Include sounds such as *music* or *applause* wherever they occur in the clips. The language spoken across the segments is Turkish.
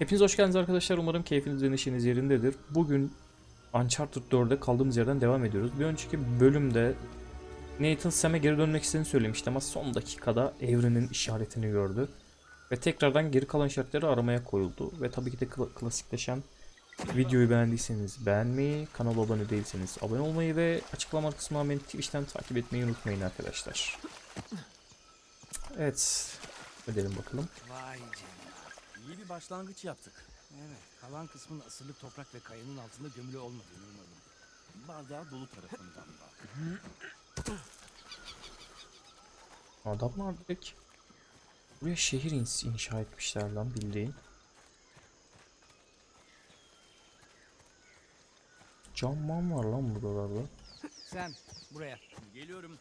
Hepiniz hoş geldiniz arkadaşlar. Umarım keyfiniz ve neşeniz yerindedir. Bugün Uncharted 4'e kaldığımız yerden devam ediyoruz. Bir önceki bölümde Nathan Sam'e geri dönmek istediğini söylemişti ama son dakikada evrenin işaretini gördü. Ve tekrardan geri kalan işaretleri aramaya koyuldu. Ve tabii ki de kla- klasikleşen videoyu beğendiyseniz beğenmeyi, kanala abone değilseniz abone olmayı ve açıklama kısmına beni Twitch'ten takip etmeyi unutmayın arkadaşlar. Evet. Edelim bakalım. Vay canına. İyi bir başlangıç yaptık. Evet, kalan kısmın asırlık toprak ve kayanın altında gömülü olmadığını umalım. Bardağı dolu tarafından bak. Adamlar direkt buraya şehir inşa etmişler lan bildiğin. Camman var lan buralarda. Sen buraya. Geliyorum.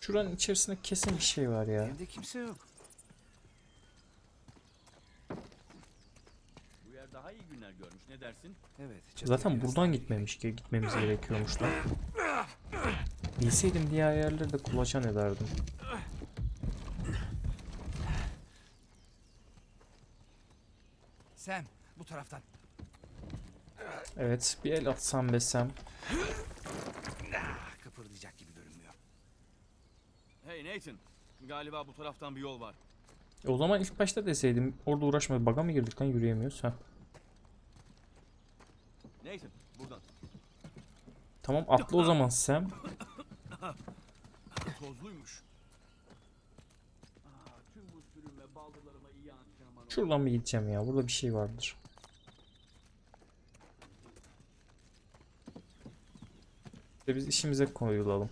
Şuranın içerisinde kesin bir şey var ya. Evde kimse yok. Daha iyi günler görmüş. Ne dersin? Evet. Zaten buradan gitmemiş ki gitmemiz gerekiyormuş lan. Bilseydim diğer yerleri de kulaçan ederdim. Sen bu taraftan. Evet bir el atsam besem. Ah, kıpırdayacak gibi görünmüyor. Hey Nathan. Galiba bu taraftan bir yol var. E o zaman ilk başta deseydim orada uğraşma baga mı girdik lan yürüyemiyoruz ha. Nathan buradan. Tamam atla o zaman Sam. Tozluymuş. Şuradan bir gideceğim ya burada bir şey vardır. İşte biz işimize koyulalım.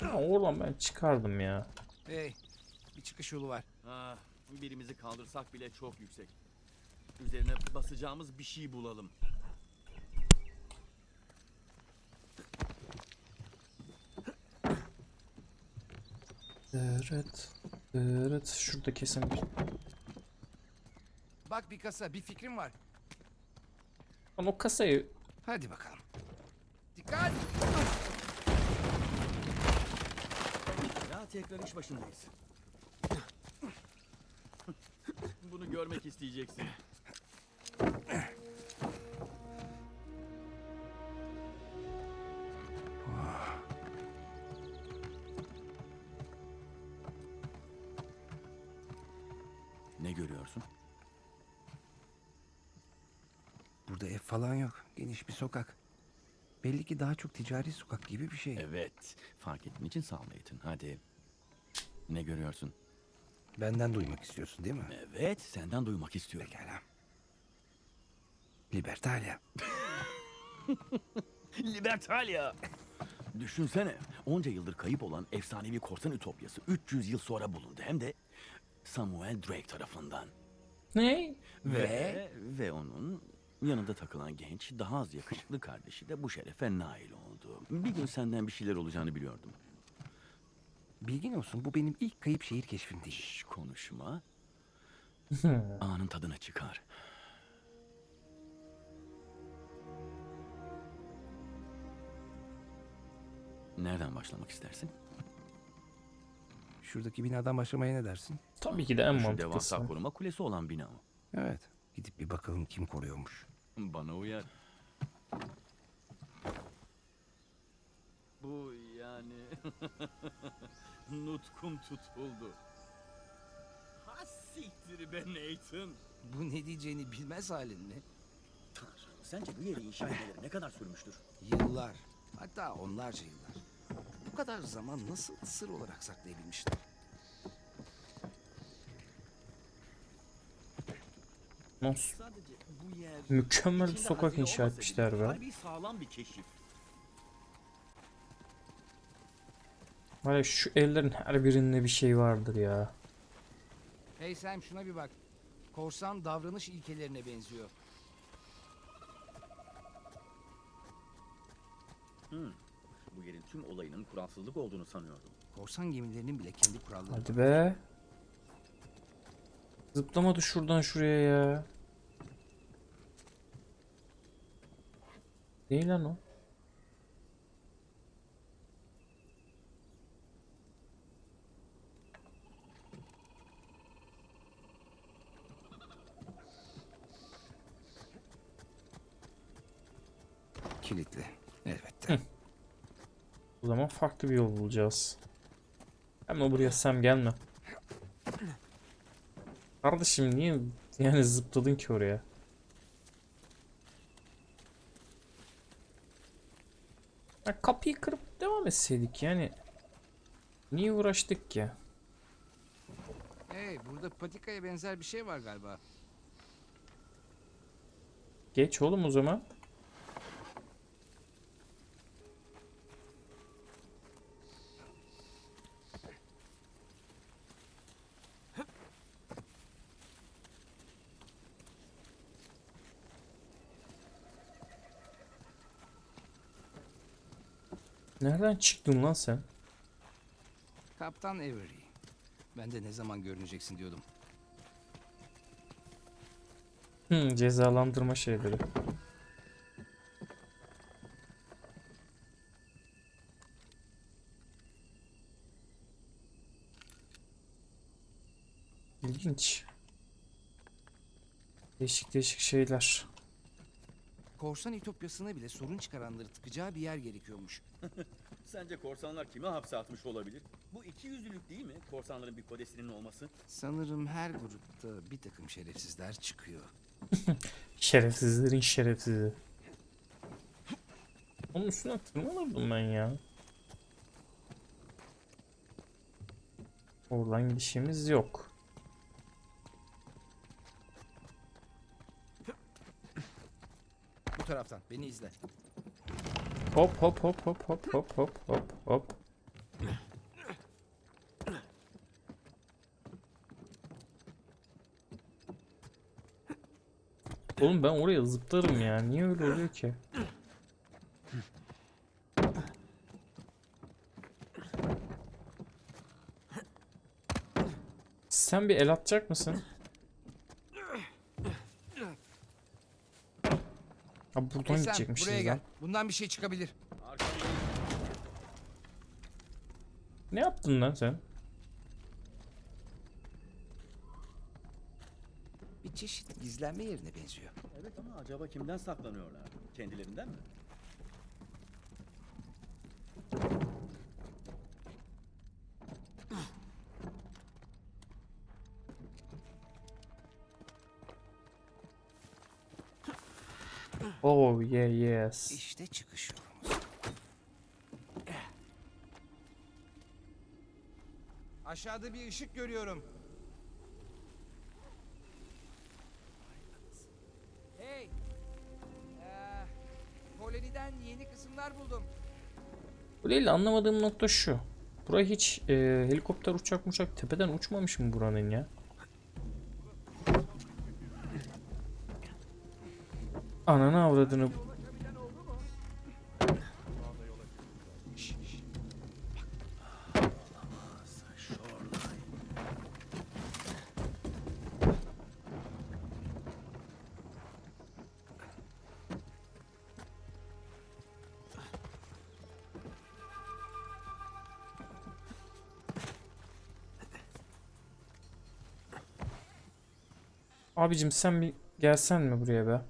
Ha, oradan ben çıkardım ya. Hey, bir çıkış yolu var. Birimizi kaldırsak bile çok yüksek. Üzerine basacağımız bir şey bulalım. Evet. Evet. Şurada kesin bir... Bak bir kasa, bir fikrim var. Lan o kasayı Hadi bakalım. Dikkat! Ya tekrar iş başındayız. Görmek isteyeceksin. Ne görüyorsun? Burada ev falan yok. Geniş bir sokak. Belli ki daha çok ticari sokak gibi bir şey. Evet. Fark ettiğin için sağ ol Nathan. Hadi. Ne görüyorsun? Benden duymak istiyorsun değil mi? Evet, senden duymak istiyorum. Pekala. Libertalia. *laughs* Libertalia. Düşünsene, onca yıldır kayıp olan efsanevi korsan ütopyası 300 yıl sonra bulundu. Hem de Samuel Drake tarafından. ne? Ve ve onun yanında takılan genç, daha az yakışıklı kardeşi de bu şerefe nail oldu. Bir gün senden bir şeyler olacağını biliyordum. Bilgin olsun bu benim ilk kayıp şehir keşfim değil. Şş, konuşma. *laughs* Anın tadına çıkar. Nereden başlamak istersin? Şuradaki binadan başlamaya ne dersin? Tabii ki de en Şu mantıklısı. devasa koruma kulesi olan bina o. Evet. Gidip bir bakalım kim koruyormuş. Bana uyar. Bu yani... *laughs* Nutkum tutuldu. Ha siktir be Nathan. Bu ne diyeceğini bilmez halin mi? Tanrım, sence bu yeri inşa etmeleri ne kadar sürmüştür? Yıllar. Hatta onlarca yıllar. Bu kadar zaman nasıl sır olarak saklayabilmişler? Nasıl? Sadece bu yer... Mükemmel bir içinde sokak hazine inşa olmasa etmişler be. Harbi sağlam bir keşif. Var ya şu evlerin her birinde bir şey vardır ya. Hey Sam şuna bir bak. Korsan davranış ilkelerine benziyor. Bu yerin tüm olayının kuralsızlık olduğunu sanıyordum. Korsan gemilerinin bile kendi kuralları var. Hadi be. Zıplamadı şuradan şuraya ya. Değil lan o. kilitli. Elbette. O zaman farklı bir yol bulacağız. Ama buraya Sam gelme. Kardeşim niye yani zıpladın ki oraya? Ya kapıyı kırıp devam etseydik yani. Niye uğraştık ki? Hey burada patikaya benzer bir şey var galiba. Geç oğlum o zaman. Nereden çıktın lan sen? Kaptan Avery. Ben de ne zaman görüneceksin diyordum. Hmm, cezalandırma şeyleri. İlginç. Değişik değişik şeyler. Korsan Ütopyası'na bile sorun çıkaranları tıkacağı bir yer gerekiyormuş. *laughs* Sence korsanlar kimi hapse atmış olabilir? Bu iki yüzlülük değil mi? Korsanların bir kodesinin olması. Sanırım her grupta bir takım şerefsizler çıkıyor. *laughs* Şerefsizlerin şerefsizi. Onun üstüne tırmanırdım ben ya. Oradan gidişimiz yok. Taraftan beni izle. Hop hop hop hop hop hop hop hop hop. Oğlum ben oraya zıplarım ya. Niye öyle oluyor ki? Sen bir el atacak mısın? Ha buradan Sam, gidecekmişiz buraya lan. gel. Bundan bir şey çıkabilir. Ne yaptın lan sen? Bir çeşit gizlenme yerine benziyor. Evet ama acaba kimden saklanıyorlar? Kendilerinden mi? Oh yeah yes. İşte çıkış yolumuz. Aşağıda bir ışık görüyorum. Hey! Ee, koloniden yeni kısımlar buldum. Bu değil de anlamadığım nokta şu. Buraya hiç e, helikopter uçak uçak tepeden uçmamış mı buranın ya? Ananı avradını. Abicim sen bir gelsen mi buraya be?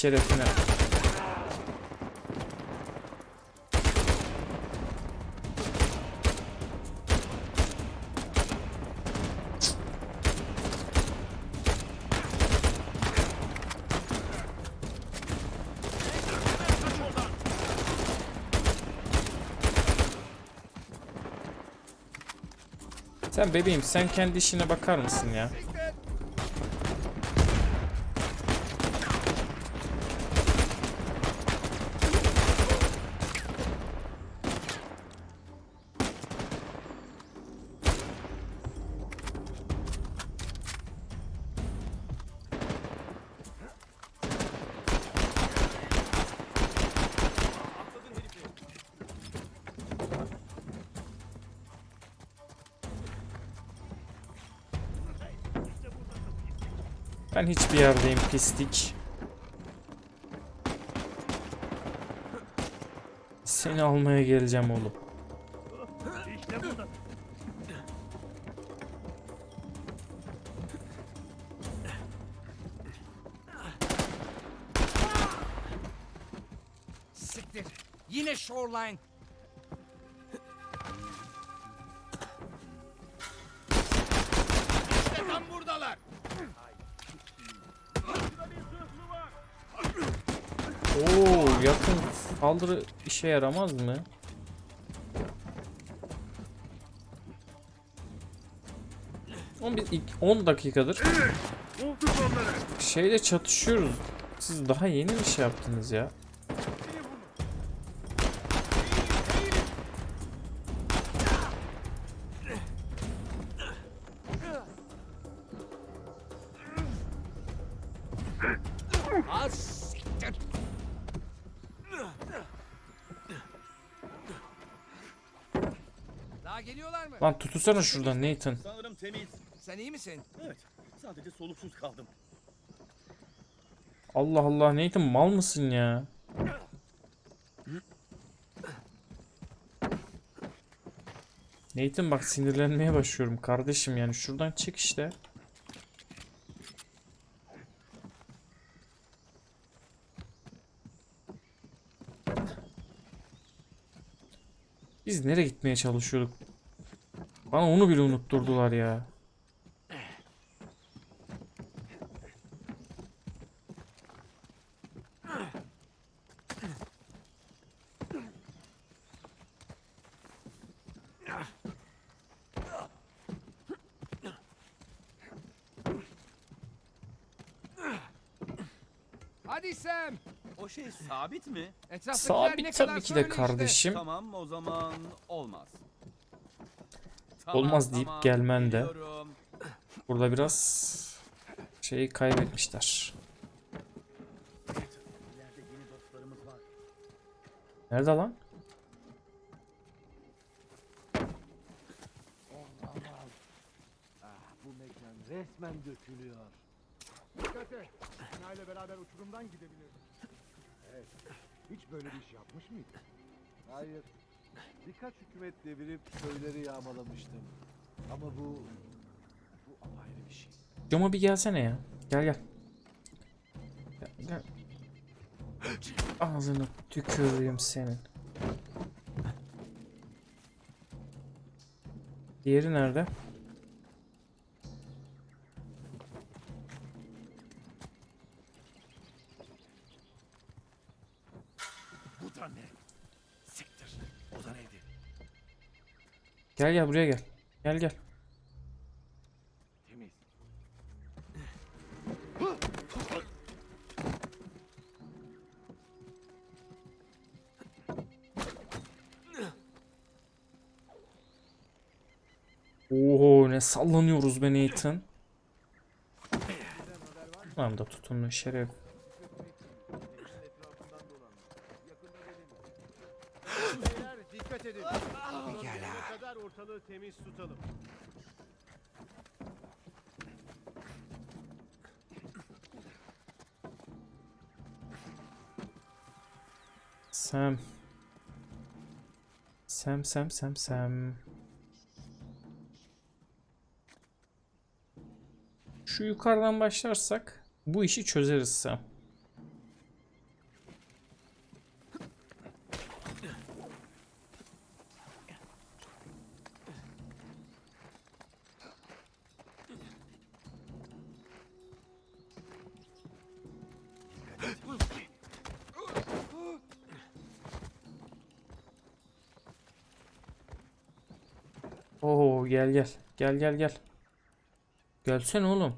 Şerefine. Sen bebeğim sen kendi işine bakar mısın ya? Ben hiçbir yerdeyim pislik. Seni almaya geleceğim oğlum. Siktir. Yine shoreline. Saldırı işe yaramaz mı? Oğlum biz ilk 10 dakikadır şeyle çatışıyoruz. Siz daha yeni bir şey yaptınız ya. Tutursana şuradan Nathan. Sanırım temiz. Sen iyi misin? Evet. Sadece soluksuz kaldım. Allah Allah Nathan mal mısın ya? Nathan bak sinirlenmeye başlıyorum kardeşim yani şuradan çık işte. Biz nereye gitmeye çalışıyorduk? Bana onu bile unutturdular ya. Hadi Sam. O şey sabit mi? Etraftakiler Sabit ne kadar tabii ki söyle de işte. kardeşim. Tamam o zaman olmaz. Olmaz deyip gelmen de. biliyorum. Burada biraz şeyi kaybetmişler. Nerede lan? Bu mekan resmen dökülüyor. Dikkat et. Sinay'la beraber uçurumdan gidebiliriz. Evet. Hiç böyle bir iş yapmış mıydın? Hayır. Birkaç hükümet devirip köyleri yağmalamıştım. Ama bu... Bu apayrı bir şey. Cama bir gelsene ya. Gel gel. Gel, gel. Ağzını tüküreyim senin. Diğeri nerede? Gel gel buraya gel. Gel gel. Temiz. Oho ne sallanıyoruz be Nathan. Lan da tutunlu şeref. Sam Sam Sam Sam. Şu yukarıdan başlarsak bu işi çözeriz Sam. Gel gel. Gel gel gel. Gelsene oğlum.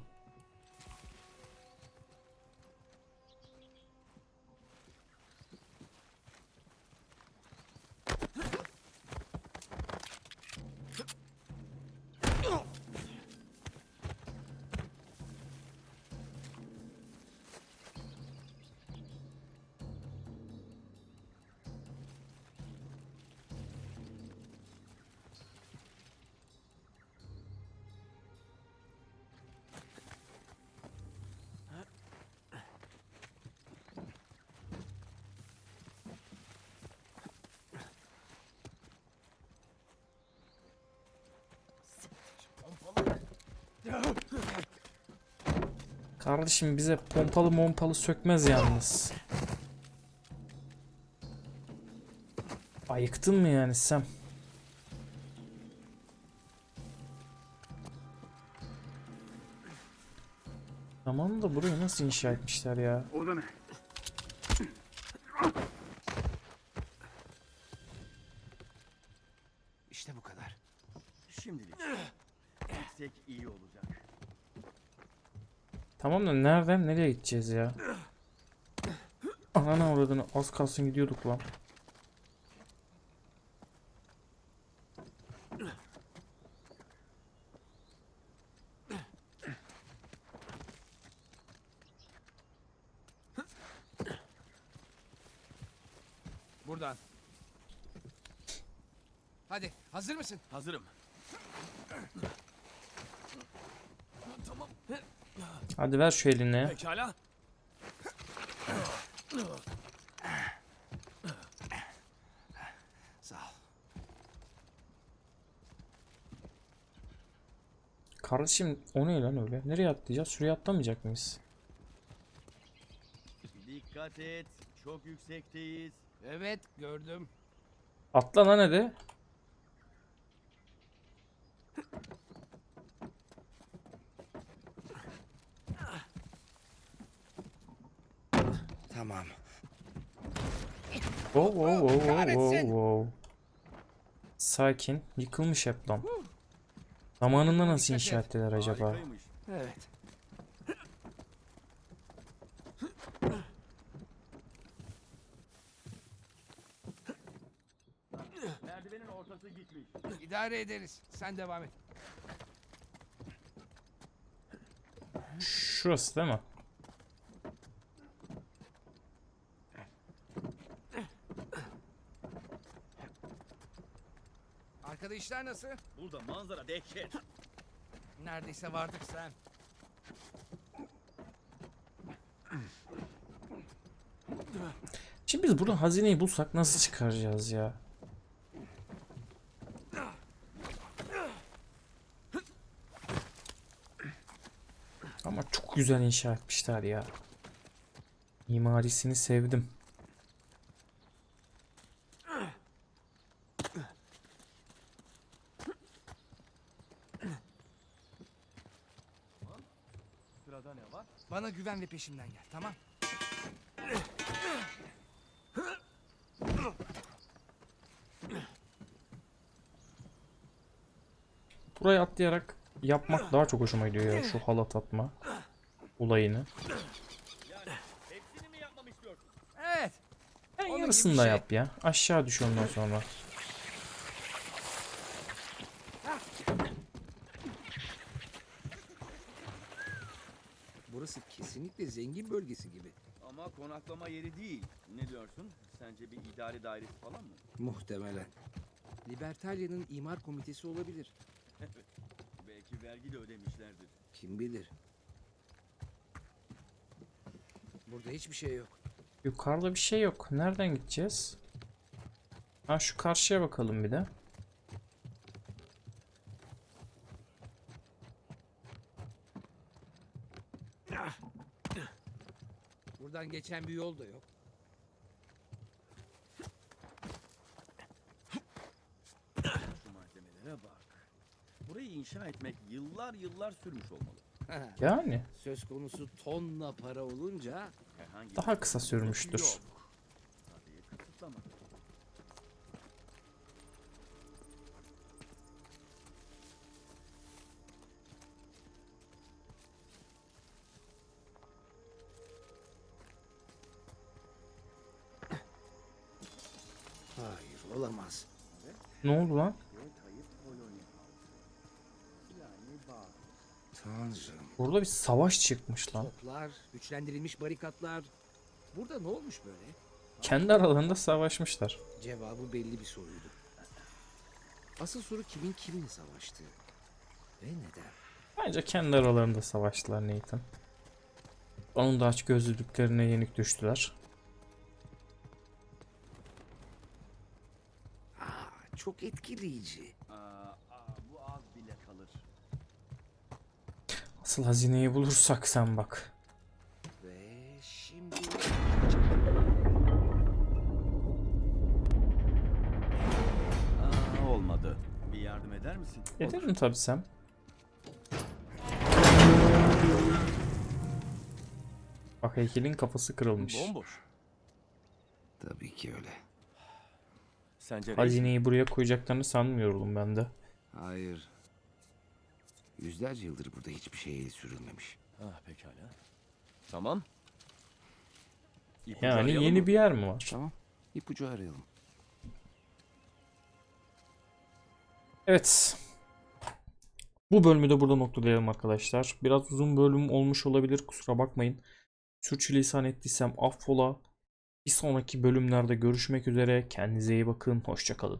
Kardeşim bize pompalı mompalı sökmez yalnız. Ayıktın mı yani Sam? Tamam da burayı nasıl inşa etmişler ya? İşte bu iyi olacak. Tamam da nereden nereye gideceğiz ya? Ananı avradını az kalsın gidiyorduk lan. Buradan. Hadi hazır mısın? Hazırım. Hadi ver şu elini. Pekala. Sağ ol. Kardeşim o ne lan öyle? Nereye atlayacağız? Şuraya atlamayacak mıyız? Dikkat et. Çok yüksekteyiz. Evet gördüm. Atla lan hadi. Tamam. Wow wow wow wow wow Kahretsin. wow. Sakin. Yıkılmış hep. Zamanında nasıl inşa ettiler acaba? Evet. Merdivenin ortası gitmiş. İdare ederiz. Sen devam et. Şurası değil mi? Arkada işler nasıl? Burada manzara dehşet. Neredeyse vardık sen. Şimdi biz buradan hazineyi bulsak nasıl çıkaracağız ya? Ama çok güzel inşa etmişler ya. Mimarisini sevdim. Sırada ne var? Güven ve peşimden gel tamam? Burayı atlayarak yapmak daha çok hoşuma gidiyor ya şu halat atma olayını. Evet. Sen yarısını da şey. yap ya. Aşağı düş ondan sonra. Konaklama yeri değil. Ne diyorsun? Sence bir idari dairesi falan mı? Muhtemelen. Libertalia'nın imar komitesi olabilir. Belki vergi de ödemişlerdir. Kim bilir. Burada hiçbir şey yok. Yukarıda bir şey yok. Nereden gideceğiz? Ha şu karşıya bakalım bir de. Buradan geçen bir yol da yok. Şu malzemelere bak. Burayı inşa etmek yıllar yıllar sürmüş olmalı. *laughs* Yani Söz konusu tonla para olunca Herhangi daha kısa sürmüştür. Yok. Tabii. Olamaz. Ne oldu lan? Tanrım. Burada bir savaş çıkmış lan. Toplar, güçlendirilmiş barikatlar. Burada ne olmuş böyle? Kendi aralarında savaşmışlar. Cevabı belli bir soruydu. Asıl soru kimin kiminle savaştığı ve neden? Bence kendi aralarında savaştılar Nathan. Onun da aç gözlülüklerine yenik düştüler. Çok etkileyici. Aa, aa, bu az bile kalır. Asıl hazineyi bulursak sen bak. Ve şimdi... Aa, olmadı. Bir yardım eder misin? Ederim tabii sen. Bak heykelin kafası kırılmış. Bomboş. Tabii ki öyle. Sence Hazineyi buraya koyacaklarını sanmıyorum ben de. Hayır. Yüzlerce yıldır burada hiçbir şey el sürülmemiş. Ah pekala. Tamam. İpucu Yani yeni mı? bir yer mi var? Tamam. İpucu arayalım. Evet. Bu bölümü de burada noktalayalım arkadaşlar. Biraz uzun bölüm olmuş olabilir. Kusura bakmayın. Sürçülisan ettiysem affola. Bir sonraki bölümlerde görüşmek üzere. Kendinize iyi bakın. Hoşçakalın.